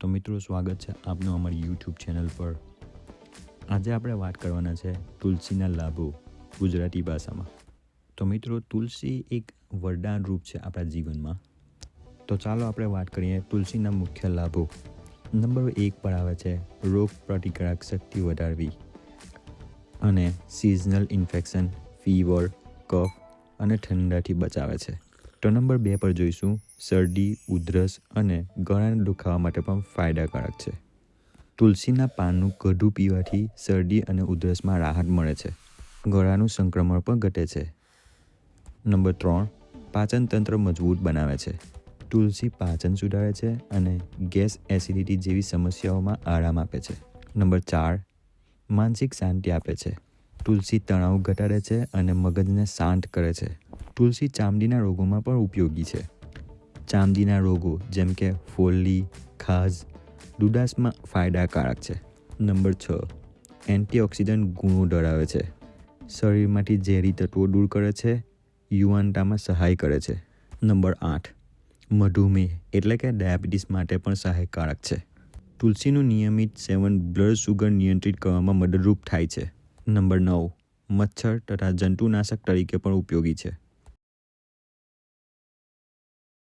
તો મિત્રો, સ્વાગત છે આપનું અમારી યુટ્યુબ ચેનલ પર. આજે આપણે વાત કરવાના છે તુલસીના લાભો ગુજરાતી ભાષામાં. તો મિત્રો, તુલસી એક વરદાન રૂપ છે આપણા જીવનમાં. તો ચાલો આપણે વાત કરીએ તુલસીના મુખ્ય લાભો. નંબર એક પર આવે છે રોગ પ્રતિકારક શક્તિ વધારવી અને સિઝનલ ઇન્ફેક્શન ફીવર કફ અને ઠંડાથી બચાવે છે. તો નંબર બે પર જોઈશું. શરદી, ઉધરસ અને ગળાના દુખાવા માટે પણ ફાયદાકારક છે. તુલસીના પાનનું કઢું પીવાથી શરદી અને ઉધરસમાં રાહત મળે છે. ગળાનું સંક્રમણ પણ ઘટે છે. નંબર ત્રણ, પાચન તંત્ર મજબૂત બનાવે છે. તુલસી પાચન સુધારે છે અને ગેસ એસિડિટી જેવી સમસ્યાઓમાં આરામ આપે છે. નંબર ચાર, માનસિક શાંતિ આપે છે. તુલસી તણાવ ઘટાડે છે અને મગજને શાંત કરે છે. તુલસી ચામડીના રોગોમાં પણ ઉપયોગી છે. ચામડીના રોગો જેમ કે ફોલ્લી ખાજ દુદાસમાં ફાયદાકારક છે. નંબર છ, એન્ટીઓક્સિડન્ટ ગુણો ધરાવે છે. શરીરમાંથી ઝેરી તત્વો દૂર કરે છે યુવાનતામાં સહાય કરે છે. નંબર આઠ, મધુમેહ એટલે કે ડાયાબિટીસ માટે પણ સહાયકારક છે. તુલસીનું નિયમિત સેવન બ્લડ સુગર નિયંત્રિત કરવામાં મદદરૂપ થાય છે. નંબર નવ, મચ્છર તથા જંતુનાશક તરીકે પણ ઉપયોગી છે.